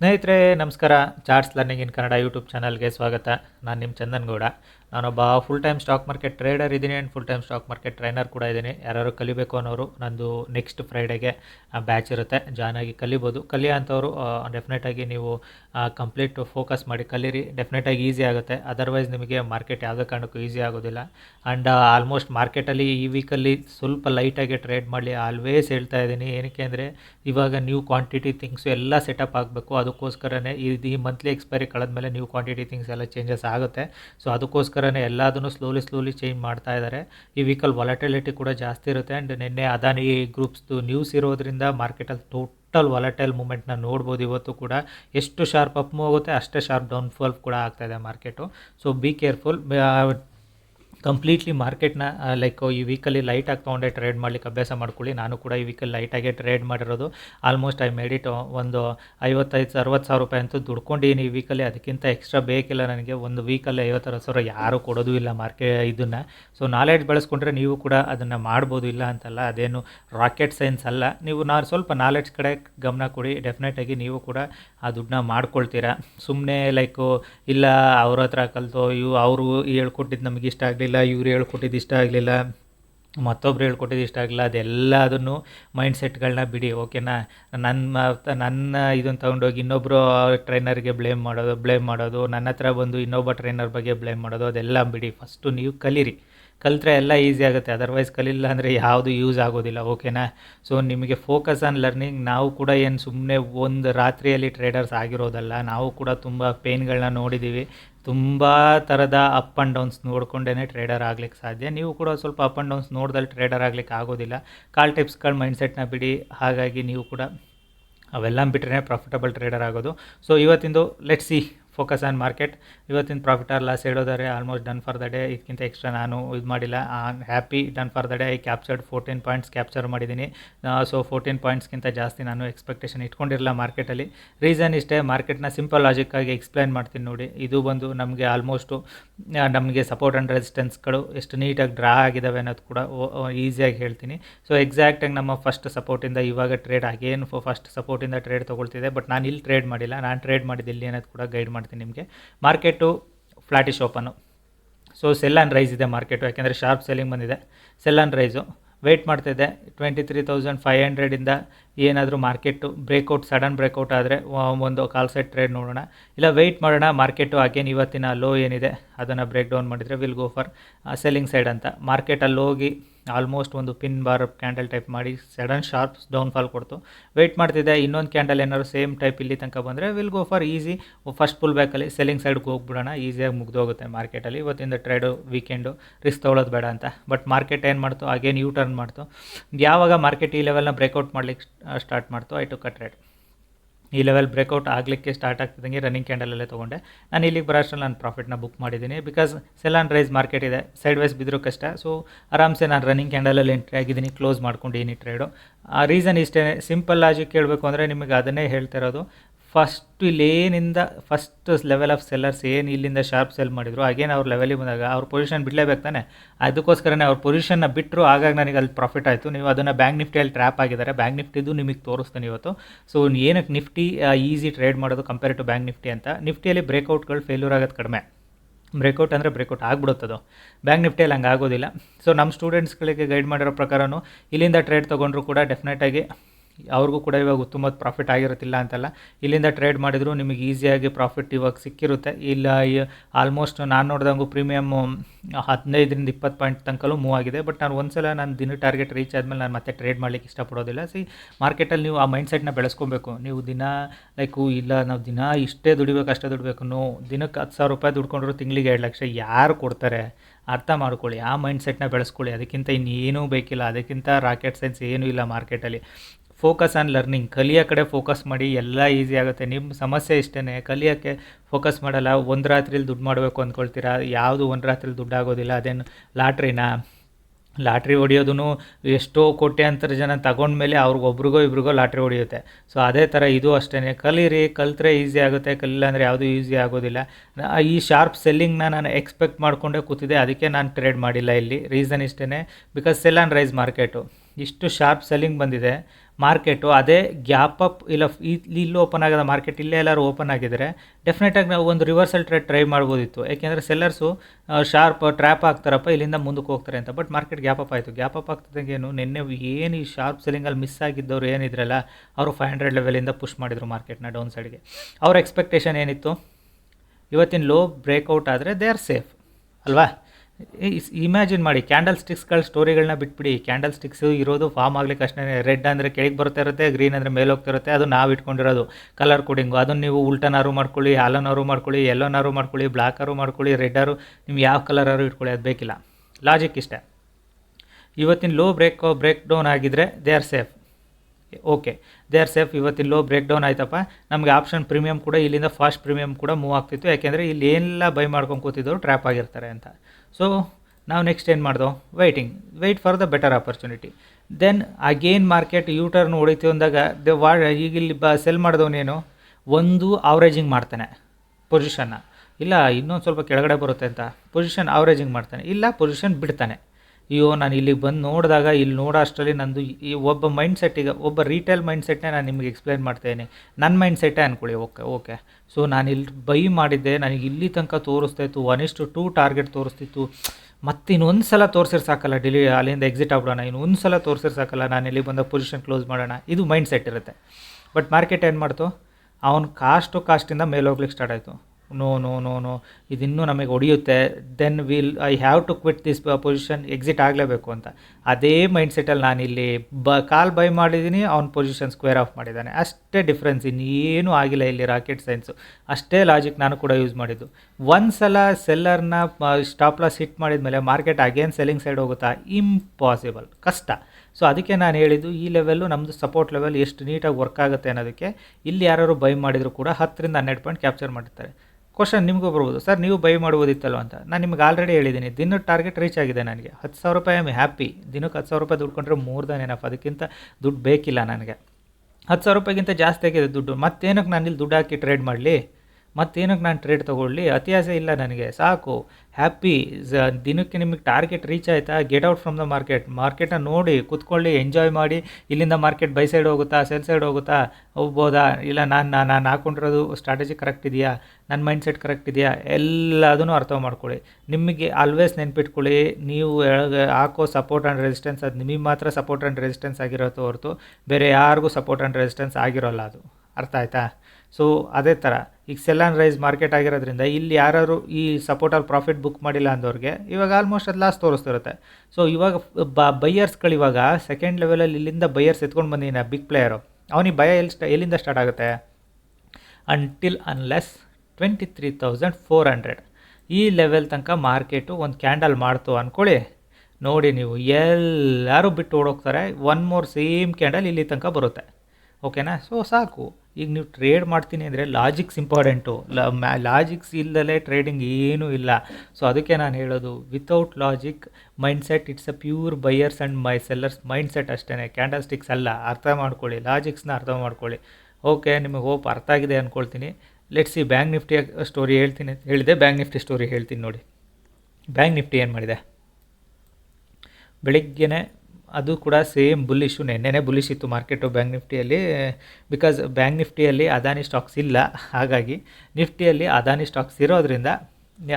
ಸ್ನೇಹಿತರೆ, ನಮಸ್ಕಾರ. Charts learning in Kannada YouTube ಚಾನಲ್ಗೆ ಸ್ವಾಗತ. ನಾನು ನಿಮ್ಮ ಚಂದನ್ಗೌಡ. ನಾನೊಬ್ಬ full time stock market trader ಇದ್ದೀನಿ and full time stock market trainer ಕೂಡ ಇದ್ದೀನಿ ಯಾರು ಕಲಿಬೇಕು ಅನ್ನೋರು ನಂದು ನೆಕ್ಸ್ಟ್ ಫ್ರೈಡೆಗೆ ಬ್ಯಾಚ್ ಇರುತ್ತೆ. ಜಾಯ್ನ್ ಆಗಿ ಕಲಿಬೋದು. ಕಲಿಯೋ ಅಂಥವ್ರು ಡೆಫಿನೆಟಾಗಿ ನೀವು ಕಂಪ್ಲೀಟ್ ಫೋಕಸ್ ಮಾಡಿ ಕಲೀರಿ. ಡೆಫಿನೆಟಾಗಿ ಈಸಿ ಆಗುತ್ತೆ. ಅದರ್ವೈಸ್ ನಿಮಗೆ ಮಾರ್ಕೆಟ್ ಯಾವುದೇ ಕಾರಣಕ್ಕೂ ಈಸಿ ಆಗೋದಿಲ್ಲ. ಆ್ಯಂಡ್ ಆಲ್ಮೋಸ್ಟ್ ಮಾರ್ಕೆಟಲ್ಲಿ ಈ ವೀಕಲ್ಲಿ ಸ್ವಲ್ಪ ಲೈಟಾಗಿ ಟ್ರೇಡ್ ಮಾಡಲಿ. ಆಲ್ವೇಸ್ ಹೇಳ್ತಾ ಇದ್ದೀನಿ ಏನಕ್ಕೆ ಅಂದರೆ, ಇವಾಗ ನ್ಯೂ ಕ್ವಾಂಟಿಟಿ ಥಿಂಗ್ಸು ಎಲ್ಲ ಸೆಟಪ್ ಆಗಬೇಕು. ಅದಕ್ಕೋಸ್ಕರನೇ ಇದು ಈ ಮಂತ್ಲಿ ಎಕ್ಸ್ಪೈರಿ ಕಳೆದ್ಮೇಲೆ ನ್ಯೂ ಕ್ವಾಂಟಿಟಿ ಥಿಂಗ್ಸ್ ಎಲ್ಲ ಚೇಂಜಸ್ ಆಗುತ್ತೆ. ಸೊ ಅದಕ್ಕೋಸ್ಕರನೇ ಎಲ್ಲದನ್ನು ಸ್ಲೋಲಿ ಸ್ಲೋಲಿ ಚೇಂಜ್ ಮಾಡ್ತಾ ಇದ್ದಾರೆ. ಈ ವೀಕಲ್ ವಾಲಟಿಲಿಟಿ ಕೂಡ ಜಾಸ್ತಿ ಇರುತ್ತೆ. ಆ್ಯಂಡ್ ನಿನ್ನೆ ಅದಾನಿ ಗ್ರೂಪ್ಸ್ದು ನ್ಯೂಸ್ ಇರೋದ್ರಿಂದ ಮಾರ್ಕೆಟಲ್ಲಿ ಟೋಟಲ್ ವಾಲಟೈಲ್ ಮೂಮೆಂಟ್ನ ನೋಡ್ಬೋದು ಇವತ್ತು ಕೂಡ. ಎಷ್ಟು ಶಾರ್ಪ್ ಅಪ್ ಹೋಗುತ್ತೆ ಅಷ್ಟೇ ಶಾರ್ಪ್ ಡೌನ್ಫಾಲ್ ಕೂಡ ಆಗ್ತಾಯಿದೆ market so be careful completely ಮಾರ್ಕೆಟ್ನ like ಈ ವೀಕಲ್ಲಿ ಲೈಟಾಗಿ ತೊಗೊಂಡೆ ಟ್ರೇಡ್ ಮಾಡ್ಲಿಕ್ಕೆ ಅಭ್ಯಾಸ ಮಾಡ್ಕೊಳ್ಳಿ. ನಾನು ಕೂಡ ಈ ವೀಕಲ್ಲಿ ಲೈಟಾಗೆ ಟ್ರೇಡ್ ಮಾಡಿರೋದು. ಆಲ್ಮೋಸ್ಟ್ ಐ ಮೇಡ್ ಇಟ್ ಒಂದು ಐವತ್ತೈದು, ಅರವತ್ತು ಸಾವಿರ ರೂಪಾಯಿ ಅಂತೂ ದುಡ್ಕೊಂಡಿದ್ದೀನಿ ಈ ವೀಕಲ್ಲಿ ಅದಕ್ಕಿಂತ ಎಕ್ಸ್ಟ್ರಾ ಬೇಕಿಲ್ಲ ನನಗೆ. ಒಂದು ವೀಕಲ್ಲಿ ಐವತ್ತರವತ್ತು ಸಾವಿರ ಯಾರೂ ಕೊಡೋದು ಇಲ್ಲ ಮಾರ್ಕೆ ಇದನ್ನು. ಸೊ ನಾಲೆಡ್ಜ್ ಬೆಳೆಸ್ಕೊಂಡ್ರೆ ನೀವು ಕೂಡ ಅದನ್ನು ಮಾಡ್ಬೋದು, ಇಲ್ಲ ಅಂತಲ್ಲ. ಅದೇನು ರಾಕೆಟ್ ಸೈನ್ಸ್ ಅಲ್ಲ. ನೀವು ನಾನು ಸ್ವಲ್ಪ ನಾಲೆಡ್ಜ್ ಕಡೆ ಗಮನ ಕೊಡಿ. ಡೆಫಿನೆಟಾಗಿ ನೀವು ಕೂಡ ಆ ದುಡ್ಡನ್ನ ಮಾಡ್ಕೊಳ್ತೀರಾ. ಸುಮ್ಮನೆ ಲೈಕು ಇಲ್ಲ ಅವ್ರ ಹತ್ರ ಕಲಿತು, ಇವು, ಅವರು ಹೇಳ್ಕೊಟ್ಟಿದ್ದು ನಮಗೆ ಇಷ್ಟ ಆಗಲಿಲ್ಲ ಇವ್ರು ಹೇಳ್ಕೊಟ್ಟಿದ್ದು ಇಷ್ಟ ಆಗಲಿಲ್ಲ, ಮತ್ತೊಬ್ರು ಹೇಳ್ಕೊಟ್ಟಿದ್ದು ಇಷ್ಟ ಆಗಲಿಲ್ಲ ಅದೆಲ್ಲ ಅದನ್ನು ಮೈಂಡ್ ಸೆಟ್ಗಳನ್ನ ಬಿಡಿ ಓಕೆನಾ ನನ್ನ ನನ್ನ ಇದನ್ನು ತೊಗೊಂಡೋಗಿ ಇನ್ನೊಬ್ಬರು ಟ್ರೈನರ್ಗೆ ಬ್ಲೇಮ್ ಮಾಡೋದು ಬ್ಲೇಮ್ ಮಾಡೋದು, ನನ್ನ ಹತ್ರ ಬಂದು ಇನ್ನೊಬ್ಬ ಟ್ರೈನರ್ ಬಗ್ಗೆ ಬ್ಲೇಮ್ ಮಾಡೋದು, ಅದೆಲ್ಲ ಬಿಡಿ. ಫಸ್ಟು ನೀವು ಕಲೀರಿ. ಕಲಿತ್ರೆ ಎಲ್ಲ ಈಸಿ ಆಗುತ್ತೆ. ಅದರ್ವೈಸ್ ಕಲಿಲ್ಲ ಅಂದರೆ ಯಾವುದು ಯೂಸ್ ಆಗೋದಿಲ್ಲ ಓಕೆನಾ ಸೊ ನಿಮಗೆ ಫೋಕಸ್ ಆನ್ ಲರ್ನಿಂಗ್ ನಾವು ಕೂಡ ಏನು ಸುಮ್ಮನೆ ಒಂದು ರಾತ್ರಿಯಲ್ಲಿ ಟ್ರೇಡರ್ಸ್ ಆಗಿರೋದಲ್ಲ, ನಾವು ಕೂಡ ತುಂಬ ಪೇನ್ಗಳನ್ನ ನೋಡಿದ್ದೀವಿ ತುಂಬ ಥರದ ಅಪ್ ಆ್ಯಂಡ್ ಡೌನ್ಸ್ ನೋಡ್ಕೊಂಡೇ ಟ್ರೇಡರ್ ಆಗ್ಲಿಕ್ಕೆ ಸಾಧ್ಯ. ನೀವು ಕೂಡ ಸ್ವಲ್ಪ ಅಪ್ ಆ್ಯಂಡ್ ಡೌನ್ಸ್ ನೋಡ್ದಲ್ಲಿ ಟ್ರೇಡರ್ ಆಗಲಿಕ್ಕೆ ಆಗೋದಿಲ್ಲ. ಕಾಲ್ ಟಿಪ್ಸ್ಗಳು ಮೈಂಡ್ಸೆಟ್ನ ಬಿಡಿ. ಹಾಗಾಗಿ ನೀವು ಕೂಡ ಅವೆಲ್ಲ ಬಿಟ್ಟರೆ ಪ್ರಾಫಿಟಬಲ್ ಟ್ರೇಡರ್ ಆಗೋದು. So ಇವತ್ತಿಂದು let see focus on market ಇವತ್ತಿನ profit or loss ಹೇಳೋದಾರೆ almost done for the day ಇದಕ್ಕಿಂತ ಎಕ್ಸ್ಟ್ರಾ ನಾನು ಇದು ಮಾಡಿಲ್ಲ. Happy done for the day I captured fourteen points capture ಮಾಡಿದ್ದೀನಿ. ಸೊ ಫೋರ್ಟೀನ್ ಪಾಯಿಂಟ್ಸ್ಗಿಂತ ಜಾಸ್ತಿ ನಾನು ಎಕ್ಸ್ಪೆಕ್ಟೇಷನ್ ಇಟ್ಕೊಂಡಿರಲ್ಲ ಮಾರ್ಕೆಟಲ್ಲಿ ರೀಸನ್ ಇಷ್ಟೇ ಮಾರ್ಕೆಟ್ನ ಸಿಂಪಲ್ ಲಾಜಿಕ್ಕಾಗಿ ಎಕ್ಸ್ಪ್ಲೈನ್ ಮಾಡ್ತೀನಿ ನೋಡಿ. ಇದು ಬಂದು ನಮಗೆ ಆಲ್ಮೋಸ್ಟು ನಮಗೆ ಸಪೋರ್ಟ್ ಆ್ಯಂಡ್ ರೆಸಿಸ್ಟೆನ್ಸ್ಗಳು ಎಷ್ಟು ನೀಟಾಗಿ ಡ್ರಾ ಆಗಿದ್ದಾವೆ ಅನ್ನೋದು ಕೂಡ ಈಸಿಯಾಗಿ ಹೇಳ್ತೀನಿ. ಸೊ ಎಕ್ಸಾಕ್ಟಾಗಿ ನಮ್ಮ ಫಸ್ಟ್ ಸಪೋರ್ಟಿಂದ ಇವಾಗ ಟ್ರೇಡ್ ಆಗೇನು ಫಸ್ಟ್ ಸಪೋರ್ಟಿಂದ ಟ್ರೇಡ್ ತೊಗೊಳ್ತಿದೆ. ಬಟ್ ನಾನು ಇಲ್ಲಿ ಟ್ರೇಡ್ ಮಾಡಿಲ್ಲ. ನಾನು ಟ್ರೇಡ್ ಮಾಡಿದ್ದು ಇಲ್ಲಿ ಅನ್ನೋದು ಕೂಡ ಗೈಡ್ ಮಾಡ್ತೀನಿ. ನಿಮಗೆ. Market flattish open. So sell and rise ಇದೆ ಮಾರ್ಕೆಟು, ಯಾಕೆಂದರೆ ಶಾರ್ಪ್ ಸೆಲ್ಲಿಂಗ್ ಬಂದಿದೆ. ಸೆಲ್ ಆ್ಯಂಡ್ ರೈಸು ವೆಯ್ಟ್ ಮಾಡ್ತಿದ್ದೆ ಟ್ವೆಂಟಿ ತ್ರೀ ತೌಸಂಡ್ ಫೈವ್ ಹಂಡ್ರೆಡಿಂದ ಏನಾದರೂ ಮಾರ್ಕೆಟು ಬ್ರೇಕೌಟ್ ಸಡನ್ ಬ್ರೇಕ್ಔಟ್ ಆದರೆ ಒಂದು ಕಾಲ್ ಸೆಟ್ ಟ್ರೇಡ್ ನೋಡೋಣ. ಇಲ್ಲ ವೆಯ್ಟ್ ಮಾಡೋಣ. ಮಾರ್ಕೆಟು ಅಗೇನ್ ಇವತ್ತಿನ ಲೋ ಏನಿದೆ, ಅದನ್ನು ಬ್ರೇಕ್ ಡೌನ್ ಮಾಡಿದರೆ will go for selling side ಅಂತ. ಮಾರ್ಕೆಟಲ್ಲಿ ಹೋಗಿ ಆಲ್ಮೋಸ್ಟ್ ಒಂದು ಪಿನ್ ಬಾರ್ ಕ್ಯಾಂಡಲ್ ಟೈಪ್ ಮಾಡಿ ಸಡನ್ ಶಾರ್ಪ್ ಡೌನ್ಫಾಲ್ ಕೊಡ್ತು. ವೆಯ್ಟ್ ಮಾಡ್ತಿದ್ದೆ, ಇನ್ನೊಂದು ಕ್ಯಾಂಡಲ್ ಏನಾದ್ರು ಸೇಮ್ ಟೈಪ್ ಇಲ್ಲಿ ತನಕ ಬಂದರೆ will go for easy. First pull ಬ್ಯಾಕಲ್ಲಿ selling ಸೈಡ್ಗೆ ಹೋಗ್ಬಿಡೋಣ, ಈಸಿಯಾಗಿ ಮುಗ್ದೋಗುತ್ತೆ ಮಾರ್ಕೆಟಲ್ಲಿ ಇವತ್ತಿಂದ ಟ್ರೇಡು ವೀಕೆಂಡು ರಿಸ್ಕ್ ತೊಗೊಳೋದು ಬೇಡ ಅಂತ. ಬಟ್ ಮಾರ್ಕೆಟ್ ಏನು ಮಾಡ್ತು ಅಗೇನ್ ಯೂ ಟರ್ನ್ ಮಾಡ್ತು. ಯಾವಾಗ ಮಾರ್ಕೆಟ್ ಈ ಲೆವೆಲ್ನ ಬ್ರೇಕ್ಔಟ್ ಮಾಡ್ಲಿಕ್ಕೆ ಸ್ಟಾರ್ಟ್ ಮಾಡ್ತು ಐ ಟು ಕಟ್ ರೇಟ್ ಈ ಲೆವೆಲ್ ಬ್ರೇಕೌಟ್ ಆಗಲಿಕ್ಕೆ ಸ್ಟಾರ್ಟ್ ಆಗ್ತಿದ್ದಂಗೆ ರನ್ನಿಂಗ್ ಕ್ಯಾಂಡಲಲ್ಲೇ ತೊಗೊಂಡೆ. ನಾನು ಇಲ್ಲಿಗೆ ಬರೋಷ್ಟರಲ್ಲಿ ನಾನು ಪ್ರಾಫಿಟ್ನ ಬುಕ್ ಮಾಡಿದ್ದೀನಿ. Because sell and rise market ಇದೆ. ಸೈಡ್ ವೈಸ್ ಬಿದ್ದರೂ ಕಷ್ಟ. ಸೊ ಆರಾಮ್ಸೆ ನಾನು ರನ್ನಿಂಗ್ ಕ್ಯಾಂಡಲಲ್ಲಿ ಎಂಟ್ರಿ ಆಗಿದ್ದೀನಿ. ಕ್ಲೋಸ್ ಮಾಡ್ಕೊಂಡಿದ್ದೀನಿ ಟ್ರೇಡು ಆ ರೀಸನ್ ಇಷ್ಟೇ ಸಿಂಪಲ್ ಆಗಿ ಕೇಳಬೇಕು ಅಂದರೆ ನಿಮಗೆ ಅದನ್ನೇ ಹೇಳ್ತಿರೋದು ಫಸ್ಟ್ ಇಲ್ಲೇನಿಂದ ಫಸ್ಟ್ ಲೆವೆಲ್ ಆಫ್ ಸೆಲ್ಲರ್ಸ್ ಏನು ಇಲ್ಲಿಂದ ಶಾರ್ಪ್ ಸೆಲ್ ಮಾಡಿದ್ರು ಅಗೇನ್ ಅವ್ರ ಲೆವೆಲಿಗೆ ಬಂದಾಗ ಅವ್ರ ಪೊಸಿಷನ್ ಬಿಡಲೇಬೇಕು ತಾನೆ? ಅದಕ್ಕೋಸ್ಕರನೇ ಅವ್ರ ಪೊಸಿಷನ್ನ ಬಿಟ್ಟರು ಆಗಾಗ ನನಗೆ ಅಲ್ಲಿ ಪ್ರಾಫಿಟ್ ಆಯಿತು. ನೀವು ಅದನ್ನು ಬ್ಯಾಂಕ್ ನಿಫ್ಟಿಯಲ್ಲಿ ಟ್ರ್ಯಾಪ್ ಆಗಿದ್ದಾರೆ ಬ್ಯಾಂಕ್ ನಿಫ್ಟಿದು ನಿಮಗೆ ತೋರಿಸ್ತಾನೆ ಇವತ್ತು. ಸೊ ಏನಕ್ಕೆ ನಿಫ್ಟಿ ಈಸಿ ಟ್ರೇಡ್ ಮಾಡೋದು ಕಂಪೇರ್ ಟು ಬ್ಯಾಂಕ್ ನಿಫ್ಟಿ ಅಂತ. ನಿಫ್ಟಿಯಲ್ಲಿ ಬ್ರೇಕೌಟ್ಗಳು ಫೇಲ್ಯೂರ್ ಆಗೋದು ಕಡಿಮೆ. ಬ್ರೇಕೌಟ್ ಅಂದರೆ ಬ್ರೇಕೌಟ್ ಆಗ್ಬಿಡುತ್ತದು ಬ್ಯಾಂಕ್ ನಿಫ್ಟಿಯಲ್ಲಿ ಹಂಗೆ ಆಗೋದಿಲ್ಲ. ಸೊ ನಮ್ಮ ಸ್ಟೂಡೆಂಟ್ಸ್ಗಳಿಗೆ ಗೈಡ್ ಮಾಡಿರೋ ಪ್ರಕಾರನೂ ಇಲ್ಲಿಂದ ಟ್ರೇಡ್ ತೊಗೊಂಡ್ರು ಕೂಡ ಡೆಫಿನೆಟಾಗಿ ಅವ್ರಿಗೂ ಕೂಡ ಇವಾಗ ತುಂಬ ಪ್ರಾಫಿಟ್ ಆಗಿರುತ್ತಿಲ್ಲ ಅಂತಲ್ಲ. ಇಲ್ಲಿಂದ ಟ್ರೇಡ್ ಮಾಡಿದ್ರು ನಿಮಗೆ ಈಸಿಯಾಗಿ ಪ್ರಾಫಿಟ್ ಇವಾಗ ಸಿಕ್ಕಿರುತ್ತೆ. ಇಲ್ಲ ಆಲ್ಮೋಸ್ಟ್ ನಾನು ನೋಡ್ದಂಗೂ ಪ್ರೀಮಿಯಮ್ ಹದಿನೈದರಿಂದ ಇಪ್ಪತ್ತು ಪಾಯಿಂಟ್ ತನಕಲೂ ಮೂವ್ ಆಗಿದೆ. ಬಟ್ ನಾನು ಒಂದು ಸಲ ನಾನು ದಿನ ಟಾರ್ಗೆಟ್ ರೀಚ್ ಆದಮೇಲೆ ನಾನು ಮತ್ತೆ ಟ್ರೇಡ್ ಮಾಡಲಿಕ್ಕೆ ಇಷ್ಟಪಡೋದಿಲ್ಲ. ಸಿ ಮಾರ್ಕೆಟಲ್ಲಿ ನೀವು ಆ ಮೈಂಡ್ಸೆಟ್ನ ಬೆಳೆಸ್ಕೊಬೇಕು. ನೀವು ದಿನ ಲೈಕು ಇಲ್ಲ, ನಾವು ದಿನ ಇಷ್ಟೇ ದುಡಿಬೇಕು, ಅಷ್ಟೇ ದುಡಿಬೇಕು. ನೋ ದಿನಕ್ಕೆ ಹತ್ತು ಸಾವಿರ ರೂಪಾಯಿ ದುಡ್ಕೊಂಡ್ರು ತಿಂಗಳಿಗೆ ಎರಡು ಲಕ್ಷ ಯಾರು ಕೊಡ್ತಾರೆ? ಅರ್ಥ ಮಾಡ್ಕೊಳ್ಳಿ. ಆ ಮೈಂಡ್ಸೆಟ್ನ ಬೆಳೆಸ್ಕೊಳ್ಳಿ. ಅದಕ್ಕಿಂತ ಇನ್ನೇನೂ ಬೇಕಿಲ್ಲ. ಅದಕ್ಕಿಂತ ರಾಕೆಟ್ ಸೈನ್ಸ್ ಏನೂ ಇಲ್ಲ ಮಾರ್ಕೆಟಲ್ಲಿ ಫೋಕಸ್ ಆನ್ ಲರ್ನಿಂಗ್ ಕಲಿಯೋ ಕಡೆ ಫೋಕಸ್ ಮಾಡಿ, ಎಲ್ಲ ಈಸಿ ಆಗುತ್ತೆ. ನಿಮ್ಮ ಸಮಸ್ಯೆ ಇಷ್ಟೇ ಕಲಿಯೋಕ್ಕೆ ಫೋಕಸ್ ಮಾಡಲ್ಲ. ಒಂದು ರಾತ್ರಿಲಿ ದುಡ್ಡು ಮಾಡಬೇಕು ಅಂದ್ಕೊಳ್ತೀರಾ ಯಾವುದು ಒಂದು ರಾತ್ರಿಲಿ ದುಡ್ಡು ಆಗೋದಿಲ್ಲ. ಅದೇನು ಲಾಟ್ರಿನಾ? ಲಾಟ್ರಿ ಹೊಡಿಯೋದೂ ಎಷ್ಟೋ ಕೋಟ್ಯಾಂತರ ಜನ ತಗೊಂಡ್ಮೇಲೆ ಅವ್ರಿಗೊಬ್ರಿಗೋ ಇಬ್ರಿಗೋ ಲಾಟ್ರಿ ಹೊಡಿಯುತ್ತೆ. ಸೊ ಅದೇ ಥರ ಇದು ಅಷ್ಟೇ ಕಲೀರಿ, ಕಲಿತ್ರೆ ಈಸಿ ಆಗುತ್ತೆ. ಕಲಿಲ್ಲ ಅಂದರೆ ಯಾವುದೂ ಈಸಿ ಆಗೋದಿಲ್ಲ. ಈ ಶಾರ್ಪ್ ಸೆಲ್ಲಿಂಗ್ನ ನಾನು ಎಕ್ಸ್ಪೆಕ್ಟ್ ಮಾಡಿಕೊಂಡೇ ಕೂತಿದ್ದೆ. ಅದಕ್ಕೆ ನಾನು ಟ್ರೇಡ್ ಮಾಡಿಲ್ಲ ಇಲ್ಲಿ. ರೀಸನ್ ಇಷ್ಟೇ because sell and rise market ಇಷ್ಟು ಶಾರ್ಪ್ ಸೆಲ್ಲಿಂಗ್ ಬಂದಿದೆ. ಮಾರ್ಕೆಟು, ಅದೇ ಗ್ಯಾಪ್ ಅಪ್ ಇಲ್ಲ ಇಲ್ಲಿ ಓಪನ್ ಆಗದ ಮಾರ್ಕೆಟ್, ಇಲ್ಲೇ ಎಲ್ಲರೂ ಓಪನ್ ಆಗಿದ್ದರೆ ಡೆಫಿನೆಟಾಗಿ ನಾವು ಒಂದು ರಿವರ್ಸಲ್ ಟ್ರೇಡ್ ಟ್ರೈ ಮಾಡ್ಬೋದಿತ್ತು. ಯಾಕೆಂದರೆ ಸೆಲ್ಲರ್ಸು ಶಾರ್ಪ್ ಟ್ರ್ಯಾಪ್ ಆಗ್ತಾರಪ್ಪ ಇಲ್ಲಿಂದ ಮುಂದಕ್ಕೆ ಹೋಗ್ತಾರೆ ಅಂತ. ಬಟ್ ಮಾರ್ಕೆಟ್ ಗ್ಯಾಪ್ ಅಪ್ ಆಯಿತು. ಗ್ಯಾಪ್ ಅಪ್ ಆಗ್ತದಂಗೇನು ನಿನ್ನೆ ಏನು ಈ ಶಾರ್ಪ್ ಸೆಲ್ಲಿಂಗಲ್ಲಿ ಮಿಸ್ ಆಗಿದ್ದವ್ರು ಏನಿದ್ರಲ್ಲ ಅವರು ಫೈವ್ ಹಂಡ್ರೆಡ್ ಲೆವೆಲಿಂದ ಪುಷ್ ಮಾಡಿದರು ಮಾರ್ಕೆಟ್ನ ಡೌನ್ ಸೈಡ್ಗೆ ಅವ್ರ ಎಕ್ಸ್ಪೆಕ್ಟೇಷನ್ ಏನಿತ್ತು? ಇವತ್ತಿನ ಲೋ ಬ್ರೇಕ್ಔಟ್ ಆದರೆ ದೇ ಆರ್ ಸೇಫ್ ಅಲ್ವಾ? ಇಮ್ಯಾಜಿನ್ ಮಾಡಿ ಕ್ಯಾಂಡಲ್ ಸ್ಟಿಕ್ಸ್ಗಳ ಸ್ಟೋರಿಗಳನ್ನ ಬಿಟ್ಬಿಡಿ. ಕ್ಯಾಂಡಲ್ ಸ್ಟಿಕ್ಸ್ ಇರೋದು ಫಾರ್ಮ್ ಆಗ್ಲಿಕ್ಕೆ ಅಷ್ಟೇ ರೆಡ್ ಅಂದರೆ ಕೆಳಗೆ ಬರ್ತಾ ಇರುತ್ತೆ ಗ್ರೀನ್ ಅಂದರೆ ಮೇಲೆ ಹೋಗ್ತಾ ಇರುತ್ತೆ. ಅದು ನಾವು ಇಟ್ಕೊಂಡಿರೋದು. ಕಲರ್ ಕೋಡಿಂಗು ಅದನ್ನು ನೀವು ಉಲ್ಟನಾರು ಮಾಡ್ಕೊಳ್ಳಿ ಹಾಲನಾರು ಮಾಡ್ಕೊಳ್ಳಿ ಯೆಲ್ಲೋನಾರು ಮಾಡ್ಕೊಳ್ಳಿ ಬ್ಲ್ಯಾಕಾರು ಮಾಡ್ಕೊಳ್ಳಿ ರೆಡ್ಡಾರು ನಿಮ್ಗೆ ಯಾವ ಕಲರಾರು ಇಟ್ಕೊಳ್ಳಿ, ಅದು ಬೇಕಿಲ್ಲ. ಲಾಜಿಕ್ ಇಷ್ಟೇ. ಇವತ್ತಿನ ಲೋ ಬ್ರೇಕ್ ಬ್ರೇಕ್ ಡೌನ್ ಆಗಿದ್ದರೆ they are safe okay they are safe ಇವತ್ತಿನ ಲೋ ಬ್ರೇಕ್ ಡೌನ್ ಆಯ್ತಪ್ಪ. ನಮಗೆ ಆಪ್ಷನ್ ಪ್ರೀಮಿಯಂ ಕೂಡ ಇಲ್ಲಿಂದ ಫಾಸ್ಟ್ ಪ್ರೀಮಿಯಂ ಕೂಡ ಮೂವ್ ಆಗ್ತಿತ್ತು. ಯಾಕೆಂದರೆ ಇಲ್ಲಿ ಏನೆಲ್ಲ ಬೈ ಮಾಡ್ಕೊಂಡು ಕೂತಿದ್ದವರು ಟ್ರ್ಯಾಪ್ ಆಗಿರ್ತಾರೆ ಅಂತ. ಸೊ ನಾವು ನೆಕ್ಸ್ಟ್ ಏನು ಮಾಡ್ದೋ? Waiting wait for the better opportunity then again market U turn ಹೊಡಿತೀವಿ ಅಂದಾಗ ದ ವಾ, ಈಗ ಇಲ್ಲಿ ಬ ಸೆಲ್ ಮಾಡಿದವನೇನು ಒಂದು ಆವ್ರೇಜಿಂಗ್ ಮಾಡ್ತಾನೆ. ಪೊಸಿಷನ್ನ ಇಲ್ಲ, ಇನ್ನೊಂದು ಸ್ವಲ್ಪ ಕೆಳಗಡೆ ಬರುತ್ತೆ ಅಂತ. ಪೊಸಿಷನ್ ಆವ್ರೇಜಿಂಗ್ ಮಾಡ್ತಾನೆ. ಇಲ್ಲ ಪೊಸಿಷನ್ ಬಿಡ್ತಾನೆ. ಅಯ್ಯೋ, ನಾನು ಇಲ್ಲಿಗೆ ಬಂದು ನೋಡಿದಾಗ ಇಲ್ಲಿ ನೋಡೋ ಅಷ್ಟರಲ್ಲಿ ನಂದು ಈ ಒಬ್ಬ ಮೈಂಡ್ ಸೆಟ್ಟಿಗೆ ಒಬ್ಬ ರೀಟೇಲ್ ಮೈಂಡ್ ಸೆಟ್ನೇ ನಾನು ನಿಮಗೆ ಎಕ್ಸ್ಪ್ಲೈನ್ ಮಾಡ್ತಾಯಿದ್ದೀನಿ ನನ್ನ ಮೈಂಡ್ ಸೆಟ್ಟೇ ಅಂದ್ಕೊಳ್ಳಿ ಓಕೆ ಓಕೆ. ಸೊ ನಾನು ಇಲ್ಲಿ ಬೈ ಮಾಡಿದ್ದೆ ನನಗೆ ಇಲ್ಲಿ ತನಕ ತೋರಿಸ್ತಾ ಇತ್ತು ಒನ್ ಇಷ್ಟು ಟೂ ಟಾರ್ಗೆಟ್ ತೋರಿಸ್ತಿತ್ತು. ಮತ್ತೆ ಇನ್ನೊಂದು ಸಲ ತೋರಿಸಿರ್ ಸಾಕಲ್ಲ ಡಿಲಿ ಅಲ್ಲಿಂದ ಎಕ್ಸಿಟ್ ಆಗ್ಬಿಡೋಣ. ಇನ್ನೊಂದು ಸಲ ತೋರಿಸಿರ್ ಸಾಕಲ್ಲ, ನಾನು ಇಲ್ಲಿ ಬಂದ ಪೊಸಿಷನ್ ಕ್ಲೋಸ್ ಮಾಡೋಣ. ಇದು ಮೈಂಡ್ ಸೆಟ್ ಇರುತ್ತೆ. ಬಟ್ ಮಾರ್ಕೆಟ್ ಏನು ಮಾಡ್ತು? ಅವ್ನು ಕಾಸ್ಟು ಕಾಸ್ಟಿಂದ ಮೇಲೆ ಹೋಗ್ಲಿಕ್ಕೆ ಸ್ಟಾರ್ಟ್ ಆಯಿತು. ನೋ ನೋ ನೋ ನೋ ಇದಿನ್ನೂ ನಮಗೆ ಹೊಡೆಯುತ್ತೆ then will I have to quit this position exit ಆಗಲೇಬೇಕು ಅಂತ. ಅದೇ ಮೈಂಡ್ ಸೆಟ್ಟಲ್ಲಿ ನಾನು ಇಲ್ಲಿ ಬ, ಕಾಲ್ ಬೈ ಮಾಡಿದ್ದೀನಿ, ಅವ್ನ ಪೊಸಿಷನ್ ಸ್ಕ್ವೇರ್ ಆಫ್ ಮಾಡಿದ್ದಾನೆ. ಅಷ್ಟೇ ಡಿಫ್ರೆನ್ಸ್ ಇನ್ನೇನು ಆಗಿಲ್ಲ ಇಲ್ಲಿ ರಾಕೆಟ್ ಸೈನ್ಸು ಅಷ್ಟೇ ಲಾಜಿಕ್ ನಾನು ಕೂಡ ಯೂಸ್ ಮಾಡಿದ್ದು. ಒಂದು ಸಲ ಸೆಲ್ಲರ್ನ ಸ್ಟಾಪ್ ಲಾಸ್ ಹಿಟ್ ಮಾಡಿದ ಮೇಲೆ ಮಾರ್ಕೆಟ್ ಅಗೇನ್ ಸೆಲ್ಲಿಂಗ್ ಸೈಡ್ ಹೋಗುತ್ತಾ? ಇಂಪಾಸಿಬಲ್ ಕಷ್ಟ. ಸೊ ಅದಕ್ಕೆ ನಾನು ಹೇಳಿದ್ದು, ಈ ಲೆವೆಲ್ಲು ನಮ್ಮದು ಸಪೋರ್ಟ್ ಲೆವೆಲ್ ಎಷ್ಟು ನೀಟಾಗಿ ವರ್ಕ್ ಆಗುತ್ತೆ ಅನ್ನೋದಕ್ಕೆ, ಇಲ್ಲಿ ಯಾರು ಬೈ ಮಾಡಿದರೂ ಕೂಡ ಹತ್ತರಿಂದ ಹನ್ನೆರಡು ಪಾಯಿಂಟ್ ಕ್ಯಾಪ್ಚರ್ ಮಾಡಿರ್ತಾರೆ. ಕ್ವಶನ್ ನಿಮಗೂ ಬರ್ಬೋದು. ಸರ್ ನೀವು ಬೈ ಮಾಡ್ಬೋದಿತ್ತಲ್ವ ಅಂತ. ನಾನು ನಿಮ್ಗೆ ಆಲ್ರೆಡಿ ಹೇಳಿದ್ದೀನಿ ದಿನದ ಟಾರ್ಗೆಟ್ ರೀಚ್ ಆಗಿದೆ ನನಗೆ. ಹತ್ತು ಸಾವಿರ ರೂಪಾಯಿ ಐ ಹ್ಯಾಪಿ ದಿನಕ್ಕೆ ಹತ್ತು ಸಾವಿರ ರೂಪಾಯಿ ದುಡ್ಕೊಂಡ್ರೆ ಮೂರ್ ದನ್ ಏನಪ್ಪ ಅದಕ್ಕಿಂತ ದುಡ್ಡು ಬೇಕಿಲ್ಲ ನನಗೆ. ಹತ್ತು ಸಾವಿರ ರೂಪಾಯಿಗಿಂತ ಜಾಸ್ತಿ ಆಗಿದೆ ದುಡ್ಡು. ಮತ್ತೇನಕ್ಕೆ ನಾನು ಇಲ್ಲಿ ದುಡ್ಡು ಹಾಕಿ ಟ್ರೇಡ್ ಮಾಡಲಿ? ಮತ್ತೇನಕ್ಕೆ ನಾನು ಟ್ರೇಡ್ ತೊಗೊಳ್ಳಿ? ಅತಿಯಾಸೆ ಇಲ್ಲ ನನಗೆ. ಸಾಕು. ಹ್ಯಾಪಿ ದಿನಕ್ಕೆ ನಿಮಗೆ ಟಾರ್ಗೆಟ್ ರೀಚ್ ಆಯಿತಾ? Get out from the market ಮಾರ್ಕೆಟನ್ನ ನೋಡಿ, ಕುತ್ಕೊಳ್ಳಿ ಎಂಜಾಯ್ ಮಾಡಿ. ಇಲ್ಲಿಂದ ಮಾರ್ಕೆಟ್ ಬೈ ಸೈಡ್ ಹೋಗುತ್ತಾ? ಸೆಲ್ ಸೈಡ್ ಹೋಗುತ್ತಾ? ಹೋಗ್ಬೋದಾ? ಇಲ್ಲ, ನಾನು ನಾನು ಹಾಕೊಂಡಿರೋದು ಸ್ಟ್ರಾಟಜಿ ಕರೆಕ್ಟ್ ಇದೆಯಾ? ನನ್ನ ಮೈಂಡ್ ಸೆಟ್ ಕರೆಕ್ಟ್ ಇದೆಯಾ? ಎಲ್ಲದನ್ನು ಅರ್ಥ ಮಾಡ್ಕೊಳ್ಳಿ. ನಿಮಗೆ ಆಲ್ವೇಸ್ ನೆನ್ಪಿಟ್ಕೊಳ್ಳಿ. ನೀವು ಹಾಕೋ ಸಪೋರ್ಟ್ ಆ್ಯಂಡ್ ರೆಸಿಸ್ಟೆನ್ಸ್ ಅದು ನಿಮಗೆ ಮಾತ್ರ ಸಪೋರ್ಟ್ ಆ್ಯಂಡ್ ರೆಸಿಸ್ಟೆನ್ಸ್ ಆಗಿರೋದು ಹೊರತು, ಬೇರೆ ಯಾರಿಗೂ ಸಪೋರ್ಟ್ ಆ್ಯಂಡ್ ರೆಸಿಸ್ಟೆನ್ಸ್ ಆಗಿರೋಲ್ಲ ಅದು. ಅರ್ಥ ಆಯ್ತಾ? ಸೊ ಅದೇ ಥರ. ಈಗ ಸೆಲ್ ಆ್ಯಂಡ್ ರೈಸ್ ಮಾರ್ಕೆಟ್ ಆಗಿರೋದ್ರಿಂದ ಇಲ್ಲಿ ಯಾರು ಈ ಸಪೋರ್ಟಲ್ಲಿ ಪ್ರಾಫಿಟ್ ಬುಕ್ ಮಾಡಿಲ್ಲ ಅಂದವ್ರಿಗೆ ಇವಾಗ ಆಲ್ಮೋಸ್ಟ್ ಅದು ಲಾಸ್ ತೋರಿಸ್ತಿರುತ್ತೆ. ಸೊ ಇವಾಗ ಬ ಬೈಯರ್ಸ್ಗಳು ಇವಾಗ ಸೆಕೆಂಡ್ ಲೆವೆಲಲ್ಲಿ ಇಲ್ಲಿಂದ ಬೈಯರ್ಸ್ ಎತ್ಕೊಂಡು ಬಂದಿನ ಬಿಗ್ ಪ್ಲೇಯರು ಅವನಿಗೆ ಭಯ ಎಲ್ಲಿ ಸ್ಟ ಎಲ್ಲಿಂದ ಸ್ಟಾರ್ಟ್ ಆಗುತ್ತೆ? Until unless twenty three thousand four hundred ಈ ಲೆವೆಲ್ ತನಕ ಮಾರ್ಕೆಟು ಒಂದು ಕ್ಯಾಂಡಲ್ ಮಾಡ್ತು ಅಂದ್ಕೊಳ್ಳಿ ನೋಡಿ ನೀವು, ಎಲ್ಲರೂ ಬಿಟ್ಟು ಓಡೋಗ್ತಾರೆ. ಒನ್ ಮೋರ್ ಸೇಮ್ ಕ್ಯಾಂಡಲ್ ಇಲ್ಲಿ ತನಕ ಬರುತ್ತೆ. ಓಕೆನಾ ಸೊ ಸಾಕು. ಈಗ ನೀವು ಟ್ರೇಡ್ ಮಾಡ್ತೀನಿ ಅಂದರೆ ಲಾಜಿಕ್ಸ್ ಇಂಪಾರ್ಟೆಂಟು ಲಾಜಿಕ್ಸ್ ಇಲ್ಲದಲೇ ಟ್ರೇಡಿಂಗ್ ಏನೂ ಇಲ್ಲ. ಸೊ ಅದಕ್ಕೆ ನಾನು ಹೇಳೋದು without logic mind set it's a pure buyers and my sellers mind set ಅಷ್ಟೇ ಕ್ಯಾಂಡಲ್ಸ್ಟಿಕ್ಸ್ ಅಲ್ಲ, ಅರ್ಥ ಮಾಡ್ಕೊಳ್ಳಿ ಲಾಜಿಕ್ಸ್ನ ಅರ್ಥ ಮಾಡ್ಕೊಳ್ಳಿ. ಓಕೆ ನಿಮಗೆ ಹೋಪ್ ಅರ್ಥ ಆಗಿದೆ ಅಂದ್ಕೊಳ್ತೀನಿ let's see bank Nifty story ಹೇಳ್ತೀನಿ, ಹೇಳಿದೆ. ಬ್ಯಾಂಕ್ ನಿಫ್ಟಿ ಸ್ಟೋರಿ ಹೇಳ್ತೀನಿ ನೋಡಿ. ಬ್ಯಾಂಕ್ ನಿಫ್ಟಿ ಏನು ಮಾಡಿದೆ? ಬೆಳಿಗ್ಗೆನೆ ಅದು ಕೂಡ ಸೇಮ್ ಬುಲ್ಲಿಶು ನೆನ್ನೆನೇ ಬುಲ್ಲಿಶ್ ಇತ್ತು ಮಾರ್ಕೆಟು ಬ್ಯಾಂಕ್ ನಿಫ್ಟಿಯಲ್ಲಿ ಬಿಕಾಸ್ ಬ್ಯಾಂಕ್ ನಿಫ್ಟಿಯಲ್ಲಿ ಅದಾನಿ ಸ್ಟಾಕ್ಸ್ ಇಲ್ಲ. ಹಾಗಾಗಿ ನಿಫ್ಟಿಯಲ್ಲಿ ಅದಾನಿ ಸ್ಟಾಕ್ಸ್ ಇರೋದ್ರಿಂದ,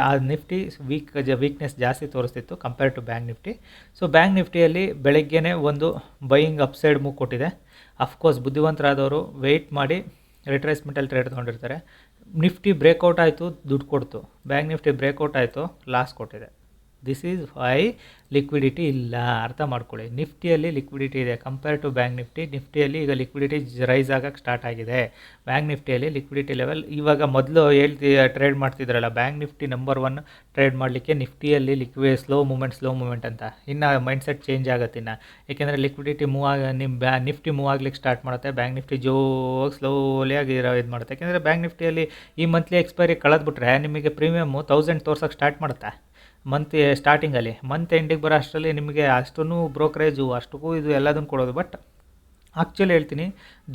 ಆ ನಿಫ್ಟಿ ವೀಕ್ ಜ ವೀಕ್ನೆಸ್ ಜಾಸ್ತಿ ತೋರಿಸ್ತಿತ್ತು compare to bank Nifty so bank ನಿಫ್ಟಿಯಲ್ಲಿ ಬೆಳಗ್ಗೆನೇ ಒಂದು ಬೈಯಿಂಗ್ ಅಪ್ಸೈಡ್ ಮೂವ್ ಕೊಟ್ಟಿದೆ. ಅಫ್ಕೋರ್ಸ್ ಬುದ್ಧಿವಂತರಾದವರು ವೆಯ್ಟ್ ಮಾಡಿ ರಿಟ್ರೇಸ್ಮೆಂಟಲ್ಲಿ ಟ್ರೇಡ್ ತೊಗೊಂಡಿರ್ತಾರೆ. ನಿಫ್ಟಿ ಬ್ರೇಕೌಟ್ ಆಯಿತು, ದುಡ್ಡು ಕೊಡ್ತು. ಬ್ಯಾಂಕ್ ನಿಫ್ಟಿ ಬ್ರೇಕೌಟ್ ಆಯಿತು ಲಾಸ್ ಕೊಟ್ಟಿದೆ. ದಿಸ್ ಈಸ್ ವೈ ಲಿಕ್ವಿಡಿಟಿ ಇಲ್ಲ. ಅರ್ಥ ಮಾಡ್ಕೊಳ್ಳಿ. ನಿಫ್ಟಿಯಲ್ಲಿ ಲಿಕ್ವಿಡಿಟಿ ಇದೆ. ಕಂಪೇರ್ ಟು ಬ್ಯಾಂಕ್ ನಿಫ್ಟಿ, ನಿಫ್ಟಿಯಲ್ಲಿ ಈಗ ಲಿಕ್ವಿಡಿಟಿ ರೈಸ್ ಆಗಕ್ಕೆ ಸ್ಟಾರ್ಟ್ ಆಗಿದೆ. ಬ್ಯಾಂಕ್ ನಿಫ್ಟಿಯಲ್ಲಿ ಲಿಕ್ವಿಡಿಟಿ ಲೆವೆಲ್ ಇವಾಗ ಮೊದಲು ಹೇಳ್ತಿ trade ಮಾಡ್ತಿದ್ರಲ್ಲ bank Nifty number one trade ಮಾಡಲಿಕ್ಕೆ ನಿಫ್ಟಿಯಲ್ಲಿ ಲಿಕ್ವಿ ಸ್ಲೋ ಮೂಮೆಂಟ್ ಸ್ಲೋ ಮೂಮೆಂಟ್ ಅಂತ. ಇನ್ನು ಮೈಂಡ್ಸೆಟ್ ಚೇಂಜ್ ಆಗುತ್ತೆ ಇನ್ನು. ಏಕೆಂದರೆ ಲಿಕ್ವಿಡಿಟಿ ಮೂವ್ ಆಗ ನಿಮ್ಮ ಬ್ಯಾ, ನಿಫ್ಟಿ ಮೂವ್ ಆಗ್ಲಿಕ್ಕೆ ಸ್ಟಾರ್ಟ್ ಮಾಡುತ್ತೆ. ಬ್ಯಾಂಕ್ ನಿಫ್ಟಿ ಜೋಗಿ ಸ್ಲೋಲಿಯಾಗಿ ಇರೋ ಇದು ಮಾಡುತ್ತೆ. ಯಾಕೆಂದರೆ ಬ್ಯಾಂಕ್ ನಿಫ್ಟಿಯಲ್ಲಿ ಈ ಮಂತ್ಲಿ ಎಕ್ಸ್ಪೈರಿ ಕಳೆದ್ಬಿಟ್ರೆ ನಿಮಗೆ ಪ್ರೀಮಿಯಮ್ಮು ತೌಸಂಡ್ ತೋರ್ಸೋಕ್ಕೆ ಸ್ಟಾರ್ಟ್ ಮಾಡುತ್ತೆ? ಮಂತ್ ಸ್ಟಾರ್ಟಿಂಗಲ್ಲಿ ಮಂತ್ ಎಂಡಿಗೆ ಬರೋ ಅಷ್ಟರಲ್ಲಿ ನಿಮಗೆ ಅಷ್ಟೂ ಬ್ರೋಕರೇಜು ಅಷ್ಟಕ್ಕೂ ಇದು ಎಲ್ಲದನ್ನು ಕೊಡೋದು. ಬಟ್ ಆ್ಯಕ್ಚುಲಿ ಹೇಳ್ತೀನಿ,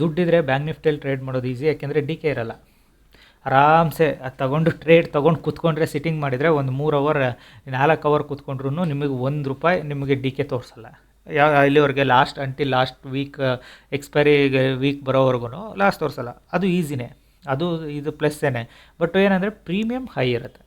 ದುಡ್ಡಿದ್ರೆ ಬ್ಯಾಂಕ್ ನಿಫ್ಟಿಯಲ್ಲಿ ಟ್ರೇಡ್ ಮಾಡೋದು ಈಸಿ ಯಾಕೆಂದರೆ ಡಿ ಕೆ ಇರಲ್ಲ. ಆರಾಮ್ಸೆ ಅದು ತಗೊಂಡು ಟ್ರೇಡ್ ತೊಗೊಂಡು ಕೂತ್ಕೊಂಡ್ರೆ ಸಿಟ್ಟಿಂಗ್ ಮಾಡಿದರೆ ಒಂದು ಮೂರು ಅವರ್ ನಾಲ್ಕು ಅವರ್ ಕೂತ್ಕೊಂಡ್ರೂ ನಿಮಗೆ ಒಂದು ರೂಪಾಯಿ ನಿಮಗೆ ಡಿ ಕೆ ತೋರಿಸಲ್ಲ. ಯಾವ ಇಲ್ಲಿವರೆಗೆ ಲಾಸ್ಟ್ ಅಂಟಿ ಲಾಸ್ಟ್ ವೀಕ್ ಎಕ್ಸ್ಪೈರಿ ವೀಕ್ ಬರೋವರೆಗೂ ಲಾಸ್ಟ್ ತೋರಿಸಲ್ಲ. ಅದು ಈಸಿನೇ ಅದು ಇದು ಪ್ಲಸ್ಸೇನೆ ಬಟ್ ಏನಂದರೆ ಪ್ರೀಮಿಯಮ್ ಹೈ ಇರುತ್ತೆ.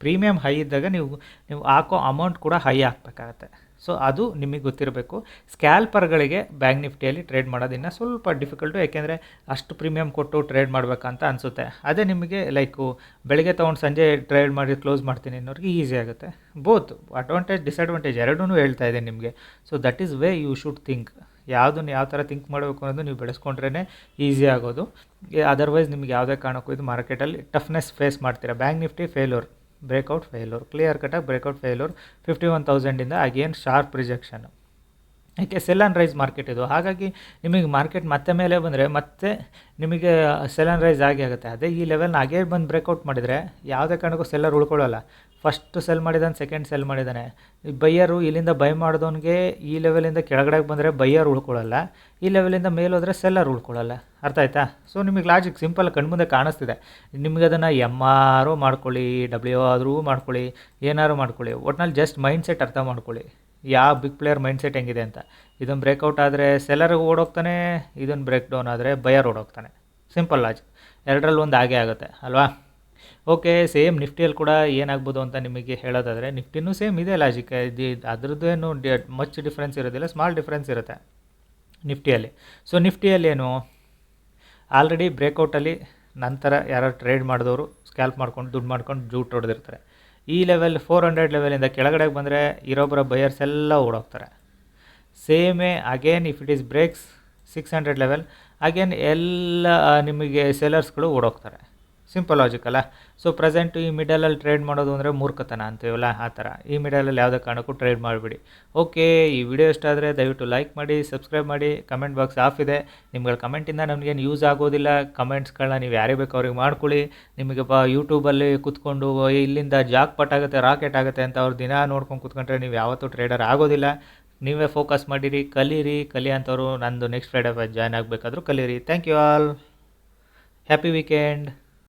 ಪ್ರೀಮಿಯಮ್ ಹೈ ಇದ್ದಾಗ ನೀವು ನೀವು ಹಾಕೋ ಅಮೌಂಟ್ ಕೂಡ ಹೈ ಹಾಕ್ಬೇಕಾಗತ್ತೆ ಸೊ ಅದು ನಿಮಗೆ ಗೊತ್ತಿರಬೇಕು. ಸ್ಕ್ಯಾಲ್ಪರ್ಗಳಿಗೆ ಬ್ಯಾಂಕ್ ನಿಫ್ಟಿಯಲ್ಲಿ ಟ್ರೇಡ್ ಮಾಡೋದಿನ್ನ ಸ್ವಲ್ಪ ಡಿಫಿಕಲ್ಟು ಏಕೆಂದರೆ ಅಷ್ಟು ಪ್ರೀಮಿಯಮ್ ಕೊಟ್ಟು ಟ್ರೇಡ್ ಮಾಡಬೇಕಂತ ಅನಿಸುತ್ತೆ. ಅದೇ ನಿಮಗೆ ಲೈಕು ಬೆಳಗ್ಗೆ ತೊಗೊಂಡು ಸಂಜೆ ಟ್ರೇಡ್ ಮಾಡಿ ಕ್ಲೋಸ್ ಮಾಡ್ತೀನಿ ಅನ್ನೋರಿಗೆ ಈಸಿ ಆಗುತ್ತೆ. ಬೋತ್ ಅಡ್ವಾಂಟೇಜ್ ಡಿಸ್ಅಡ್ವಾಂಟೇಜ್ ಎರಡೂ ಹೇಳ್ತಾ ಇದೆ ನಿಮಗೆ. So that is way you should think ಯಾವುದನ್ನು ಯಾವ ಥರ ಥಿಂಕ್ ಮಾಡಬೇಕು ಅನ್ನೋದು ನೀವು ಬೆಳೆಸ್ಕೊಂಡ್ರೇ ಈಸಿ ಆಗೋದು. ಅದರ್ವೈಸ್ ನಿಮ್ಗೆ ಯಾವುದೇ ಕಾರಣಕ್ಕೂ ಇದು ಮಾರ್ಕೆಟಲ್ಲಿ ಟಫ್ನೆಸ್ ಫೇಸ್ ಮಾಡ್ತೀರಾ. Bank Nifty failure breakout failure clear ಕಟ್ಟಾಗಿ ಬ್ರೇಕೌಟ್ ಫೇಲ್ಯೂರ್ ಫಿಫ್ಟಿ ಒನ್ ತೌಸಂಡಿಂದ ಅಗೇನ್ ಶಾರ್ಪ್ ರಿಜೆಕ್ಷನ್ ಯಾಕೆ ಸೆಲ್ ಆ್ಯಂಡ್ ರೈಸ್ ಮಾರ್ಕೆಟ್ ಇದು? ಹಾಗಾಗಿ ನಿಮಗೆ ಮಾರ್ಕೆಟ್ ಮತ್ತೆ ಮೇಲೆ ಬಂದರೆ ಮತ್ತೆ ನಿಮಗೆ ಸೆಲ್ ಆ್ಯಂಡ್ ರೈಸ್ ಆಗಿ ಆಗುತ್ತೆ. ಅದೇ ಈ ಲೆವೆಲ್ನ ಹಾಗೆ ಬಂದು ಬ್ರೇಕೌಟ್ ಮಾಡಿದರೆ ಯಾವುದೇ ಕಾರಣಕ್ಕೂ ಸೆಲ್ಲರ್ ಉಳ್ಕೊಳ್ಳಲ್ಲ. ಫಸ್ಟ್ ಸೆಲ್ ಮಾಡಿದ್ದಾನೆ ಸೆಕೆಂಡ್ ಸೆಲ್ ಮಾಡಿದ್ದಾನೆ ಬೈಯರು ಇಲ್ಲಿಂದ ಬೈ ಮಾಡಿದವನಿಗೆ ಈ ಲೆವೆಲಿಂದ ಕೆಳಗಡೆ ಬಂದರೆ ಬೈಯರ್ ಉಳ್ಕೊಳ್ಳಲ್ಲ, ಈ ಲೆವೆಲಿಂದ ಮೇಲೋದ್ರೆ ಸೆಲ್ಲರ್ ಉಳ್ಕೊಳ್ಳಲ್ಲ. ಅರ್ಥ ಆಯ್ತಾ? ಸೊ ನಿಮಗೆ ಲಾಜಿಕ್ ಸಿಂಪಲ್ ಕಣ್ಮುಂದೆ ಕಾಣಿಸ್ತಿದೆ. ನಿಮಗೆ ಅದನ್ನು ಎಂ ಆರು ಮಾಡ್ಕೊಳ್ಳಿ ಡಬ್ಲ್ಯೂ ಆದರೂ ಮಾಡ್ಕೊಳ್ಳಿ, ಏನಾದ್ರು ಮಾಡ್ಕೊಳ್ಳಿ. ಒಟ್ನಲ್ಲಿ ಜಸ್ಟ್ ಮೈಂಡ್ ಸೆಟ್ ಅರ್ಥ ಮಾಡ್ಕೊಳ್ಳಿ. ಯಾವ ಬಿಗ್ ಪ್ಲೇಯರ್ ಮೈಂಡ್ ಸೆಟ್ ಹೆಂಗಿದೆ ಅಂತ. ಇದನ್ನು ಬ್ರೇಕೌಟ್ ಆದರೆ ಸೆಲ್ಲರ್ಗೆ ಓಡೋಗ್ತಾನೆ ಇದನ್ನು ಬ್ರೇಕ್ ಡೌನ್ ಆದರೆ ಬಯರ್ ಓಡೋಗ್ತಾನೆ. ಸಿಂಪಲ್ ಲಾಜಿಕ್ ಎರಡರಲ್ಲಿ ಒಂದು ಹಾಗೆ ಆಗುತ್ತೆ, ಅಲ್ವಾ? ಓಕೆ, ಸೇಮ್ ನಿಫ್ಟಿಯಲ್ಲಿ ಕೂಡ ಏನಾಗ್ಬೋದು ಅಂತ ನಿಮಗೆ ಹೇಳೋದಾದರೆ, ನಿಫ್ಟಿನೂ ಸೇಮ್ ಇದೆ ಲಾಜಿಕ್ ಇದು ಅದ್ರದ್ದೇನು ಮಚ್ ಡಿಫ್ರೆನ್ಸ್ ಇರೋದಿಲ್ಲ ಸ್ಮಾಲ್ ಡಿಫ್ರೆನ್ಸ್ ಇರುತ್ತೆ ನಿಫ್ಟಿಯಲ್ಲಿ. ಸೊ ನಿಫ್ಟಿಯಲ್ಲಿ ಏನು? ಆಲ್ರೆಡಿ ಬ್ರೇಕೌಟಲ್ಲಿ ನಂತರ ಯಾರು ಟ್ರೇಡ್ ಮಾಡಿದವರು ಸ್ಕ್ಯಾಲ್ಪ್ ಮಾಡ್ಕೊಂಡು, ದುಡ್ಡು ಮಾಡ್ಕೊಂಡು ಜೂಟ್ ಹೊಡೆದಿರ್ತಾರೆ. ಈ ಲೆವೆಲ್ ಫೋರ್ ಹಂಡ್ರೆಡ್ ಲೆವೆಲಿಂದ ಕೆಳಗಡೆಗೆ ಬಂದರೆ ಇರೋಬ್ಬರ ಬಯರ್ಸ್ ಎಲ್ಲ ಓಡೋಗ್ತಾರೆ. ಸೇಮೇ again if it is breaks six hundred level again ಎಲ್ಲ ನಿಮಗೆ ಸೆಲರ್ಸ್ಗಳು ಓಡೋಗ್ತಾರೆ. ಸಿಂಪಲ್ ಲಾಜಿಕ್ ಅಲ್ಲ ಸೊ ಪ್ರೆಸೆಂಟ್ ಈ ಮಿಡಲಲ್ಲಿ ಟ್ರೇಡ್ ಮಾಡೋದು ಅಂದರೆ ಮೂರ್ಖತನ ಅಂತೀವಲ್ಲ, ಆ ಥರ. ಈ ಮಿಡಲಲ್ಲಿ ಯಾವುದೇ ಕಾರಣಕ್ಕೂ ಟ್ರೇಡ್ ಮಾಡಿಬಿಡಿ. ಓಕೆ ಈ ವಿಡಿಯೋ ಇಷ್ಟ ಆದರೆ ದಯವಿಟ್ಟು ಲೈಕ್ ಮಾಡಿ ಸಬ್ಸ್ಕ್ರೈಬ್ ಮಾಡಿ ಕಮೆಂಟ್ ಬಾಕ್ಸ್ ಆಫ್ ಇದೆ. ನಿಮ್ಗಳ ಕಮೆಂಟಿಂದ ನಮಗೇನು ಯೂಸ್ ಆಗೋದಿಲ್ಲ ಕಮೆಂಟ್ಸ್ಗಳನ್ನ ನೀವು ಯಾರೇ ಬೇಕು ಅವ್ರಿಗೆ ಮಾಡ್ಕೊಳ್ಳಿ. ನಿಮಗೆ ಬ ಯೂಟ್ಯೂಬಲ್ಲಿ ಕೂತ್ಕೊಂಡು ಇಲ್ಲಿಂದ ಜಾಕ್ ಪಟ್ ಆಗುತ್ತೆ ರಾಕೆಟ್ ಆಗುತ್ತೆ ಅಂತ ಅವ್ರು ದಿನ ನೋಡ್ಕೊಂಡು ಕೂತ್ಕೊಂಡ್ರೆ ನೀವು ಯಾವತ್ತೂ ಟ್ರೇಡರ್ ಆಗೋದಿಲ್ಲ. ನೀವೇ ಫೋಕಸ್ ಮಾಡಿರಿ, ಕಲೀರಿ, ಕಲಿ ಅಂಥವ್ರು ನಂದು ನೆಕ್ಸ್ಟ್ ಫ್ರೈಡೇ ಜಾಯ್ನ್ ಆಗಬೇಕಾದ್ರೂ ಕಲೀರಿ. Thank you all happy weekend